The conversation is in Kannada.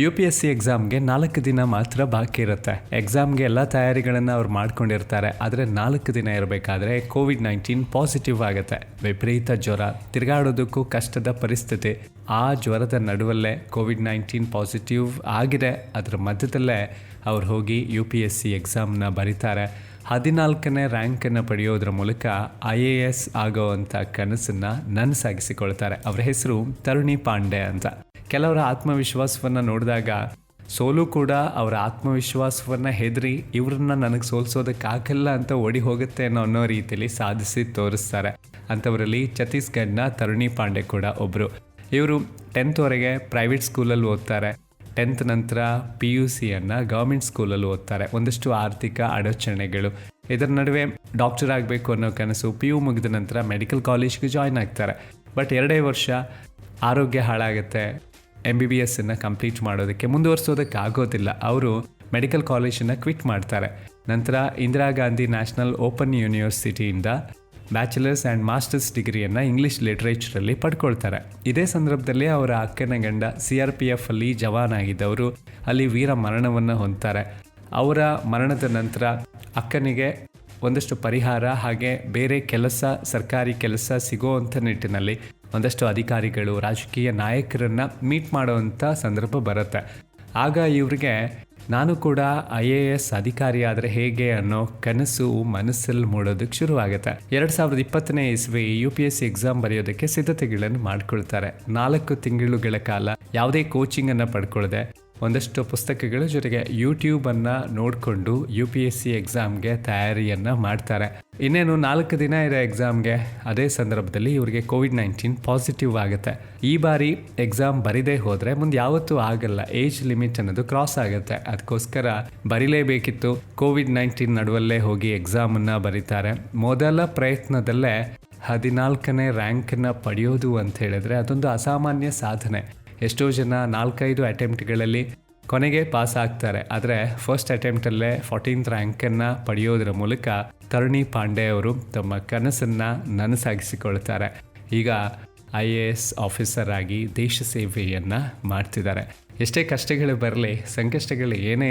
ಯು ಪಿ ಎಸ್ ಸಿ ಎಕ್ಸಾಮ್ಗೆ ನಾಲ್ಕು ದಿನ ಮಾತ್ರ ಬಾಕಿ ಇರುತ್ತೆ. ಎಕ್ಸಾಮ್ಗೆ ಎಲ್ಲ ತಯಾರಿಗಳನ್ನು ಅವ್ರು ಮಾಡ್ಕೊಂಡಿರ್ತಾರೆ. ಆದರೆ ನಾಲ್ಕು ದಿನ ಇರಬೇಕಾದ್ರೆ ಕೋವಿಡ್ ನೈನ್ಟೀನ್ ಪಾಸಿಟಿವ್ ಆಗುತ್ತೆ. ವಿಪರೀತ ಜ್ವರ, ತಿರುಗಾಡೋದಕ್ಕೂ ಕಷ್ಟದ ಪರಿಸ್ಥಿತಿ. ಆ ಜ್ವರದ ನಡುವಲ್ಲೇ ಕೋವಿಡ್ ನೈನ್ಟೀನ್ ಪಾಸಿಟಿವ್ ಆಗಿದೆ. ಅದರ ಮಧ್ಯದಲ್ಲೇ ಅವ್ರು ಹೋಗಿ ಯು ಪಿ ಎಸ್ ಸಿ ಎಕ್ಸಾಮ್ನ ಬರೀತಾರೆ. ಹದಿನಾಲ್ಕನೇ ರ್ಯಾಂಕನ್ನು ಪಡೆಯೋದ್ರ ಮೂಲಕ ಐ ಎ ಎಸ್ ಆಗೋವಂಥ ಕನಸನ್ನು ನನಸಾಗಿಸಿಕೊಳ್ತಾರೆ. ಅವರ ಹೆಸರು ತರುಣಿ ಪಾಂಡೆ ಅಂತ. ಕೆಲವರ ಆತ್ಮವಿಶ್ವಾಸವನ್ನು ನೋಡಿದಾಗ ಸೋಲು ಕೂಡ ಅವರ ಆತ್ಮವಿಶ್ವಾಸವನ್ನು ಹೆದರಿ ಇವ್ರನ್ನ ನನಗೆ ಸೋಲ್ಸೋದಕ್ಕಾಗಲ್ಲ ಅಂತ ಓಡಿ ಹೋಗುತ್ತೆ ಅನ್ನೋ ಅನ್ನೋ ರೀತಿಯಲ್ಲಿ ಸಾಧಿಸಿ ತೋರಿಸ್ತಾರೆ. ಅಂಥವರಲ್ಲಿ ಛತ್ತೀಸ್ಗಢನ ತರುಣಿ ಪಾಂಡೆ ಕೂಡ ಒಬ್ಬರು ಇವರು ಟೆಂತ್ವರೆಗೆ ಪ್ರೈವೇಟ್ ಸ್ಕೂಲಲ್ಲಿ ಓದ್ತಾರೆ. ಟೆಂತ್ ನಂತರ ಪಿ ಯು ಸಿಯನ್ನು ಗೌರ್ಮೆಂಟ್ ಸ್ಕೂಲಲ್ಲಿ ಓದ್ತಾರೆ. ಒಂದಷ್ಟು ಆರ್ಥಿಕ ಅಡಚಣೆಗಳು. ಇದರ ನಡುವೆ ಡಾಕ್ಟರ್ ಆಗಬೇಕು ಅನ್ನೋ ಕನಸು ಪಿ ಯು ಮುಗಿದ ನಂತರ ಮೆಡಿಕಲ್ ಕಾಲೇಜ್ಗೆ ಜಾಯ್ನ್ ಆಗ್ತಾರೆ. ಬಟ್ ಎರಡೇ ವರ್ಷ ಆರೋಗ್ಯ ಹಾಳಾಗುತ್ತೆ. ಎಂ ಬಿ ಬಿ ಎಸ್ಸನ್ನು ಕಂಪ್ಲೀಟ್ ಮಾಡೋದಕ್ಕೆ ಮುಂದುವರಿಸೋದಕ್ಕೆ ಆಗೋದಿಲ್ಲ. ಅವರು ಮೆಡಿಕಲ್ ಕಾಲೇಜನ್ನು ಕ್ವಿಟ್ ಮಾಡ್ತಾರೆ. ನಂತರ ಇಂದಿರಾ ಗಾಂಧಿ ನ್ಯಾಷನಲ್ ಓಪನ್ ಯೂನಿವರ್ಸಿಟಿಯಿಂದ ಬ್ಯಾಚುಲರ್ಸ್ ಆ್ಯಂಡ್ ಮಾಸ್ಟರ್ಸ್ ಡಿಗ್ರಿಯನ್ನು ಇಂಗ್ಲೀಷ್ ಲಿಟ್ರೇಚರಲ್ಲಿ ಪಡ್ಕೊಳ್ತಾರೆ. ಇದೇ ಸಂದರ್ಭದಲ್ಲಿ ಅವರ ಅಕ್ಕನ ಗಂಡ ಸಿ ಆರ್ ಪಿ ಎಫ್ ಅಲ್ಲಿ ಜವಾನ್ ಆಗಿದ್ದವರು ಅಲ್ಲಿ ವೀರ ಮರಣವನ್ನು ಹೊಂದ್ತಾರೆ. ಅವರ ಮರಣದ ನಂತರ ಅಕ್ಕನಿಗೆ ಒಂದಷ್ಟು ಪರಿಹಾರ ಹಾಗೆ ಬೇರೆ ಕೆಲಸ, ಸರ್ಕಾರಿ ಕೆಲಸ ಸಿಗೋ ಅಂಥ ನಿಟ್ಟಿನಲ್ಲಿ ಒಂದಷ್ಟು ಅಧಿಕಾರಿಗಳು, ರಾಜಕೀಯ ನಾಯಕರನ್ನು ಮೀಟ್ ಮಾಡುವಂಥ ಸಂದರ್ಭ ಬರುತ್ತೆ. ಆಗ ಇವರಿಗೆ, ನಾನು ಕೂಡ ಐ ಎ ಎಸ್ ಅಧಿಕಾರಿ ಆದರೆ ಹೇಗೆ ಅನ್ನೋ ಕನಸು ಮನಸ್ಸಲ್ಲಿ ಮೂಡೋದಕ್ಕೆ ಶುರುವಾಗುತ್ತೆ. ಎರಡು ಸಾವಿರದ ಇಪ್ಪತ್ತನೇ ಇಸ್ವಿ U P S C exam ಬರೆಯೋದಕ್ಕೆ ಸಿದ್ಧತೆಗಳನ್ನು ಮಾಡ್ಕೊಳ್ತಾರೆ. ನಾಲ್ಕು ತಿಂಗಳುಗಳ ಕಾಲ ಯಾವುದೇ ಕೋಚಿಂಗನ್ನು ಪಡ್ಕೊಳ್ಳದೆ ಒಂದಷ್ಟು ಪುಸ್ತಕಗಳ ಜೊತೆಗೆ ಯೂಟ್ಯೂಬನ್ನು ನೋಡಿಕೊಂಡು ಯು ಪಿ ಎಸ್ ಸಿ ಎಕ್ಸಾಮ್ಗೆ ತಯಾರಿಯನ್ನು ಮಾಡ್ತಾರೆ. ಇನ್ನೇನು ನಾಲ್ಕು ದಿನ ಇದೆ ಎಕ್ಸಾಮ್ಗೆ ಅದೇ ಸಂದರ್ಭದಲ್ಲಿ ಇವರಿಗೆ ಕೋವಿಡ್ ನೈನ್ಟೀನ್ ಪಾಸಿಟಿವ್ ಆಗುತ್ತೆ. ಈ ಬಾರಿ ಎಕ್ಸಾಮ್ ಬರೀದೇ ಹೋದರೆ ಮುಂದೆ ಯಾವತ್ತೂ ಆಗಲ್ಲ. ಏಜ್ ಲಿಮಿಟ್ ಅನ್ನೋದು ಕ್ರಾಸ್ ಆಗುತ್ತೆ. ಅದಕ್ಕೋಸ್ಕರ ಬರಿಲೇಬೇಕಿತ್ತು. ಕೋವಿಡ್ ನೈನ್ಟೀನ್ ನಡುವಲ್ಲೇ ಹೋಗಿ ಎಕ್ಸಾಮನ್ನು ಬರೀತಾರೆ. ಮೊದಲ ಪ್ರಯತ್ನದಲ್ಲೇ ಹದಿನಾಲ್ಕನೇ ರ್ಯಾಂಕನ್ನು ಪಡೆಯೋದು ಅಂತ ಹೇಳಿದ್ರೆ ಅದೊಂದು ಅಸಾಮಾನ್ಯ ಸಾಧನೆ. ಎಷ್ಟೋ ಜನ ನಾಲ್ಕೈದು ಅಟೆಂಪ್ಟ್ಗಳಲ್ಲಿ ಕೊನೆಗೆ ಪಾಸ್ ಆಗ್ತಾರೆ. ಆದರೆ ಫಸ್ಟ್ ಅಟೆಂಪ್ಟಲ್ಲೇ ಫೋರ್ಟೀನ್ತ್ ರ್ಯಾಂಕನ್ನು ಪಡೆಯೋದರ ಮೂಲಕ ತರುಣಿ ಪಾಂಡೆ ಅವರು ತಮ್ಮ ಕನಸನ್ನು ನನಸಾಗಿಸಿಕೊಳ್ತಾರೆ. ಈಗ ಐ ಎ ಎಸ್ ಆಫೀಸರ್ ಆಗಿ ದೇಶ ಸೇವೆಯನ್ನು ಮಾಡ್ತಿದ್ದಾರೆ. ಎಷ್ಟೇ ಕಷ್ಟಗಳು ಬರಲಿ, ಸಂಕಷ್ಟಗಳು ಏನೇ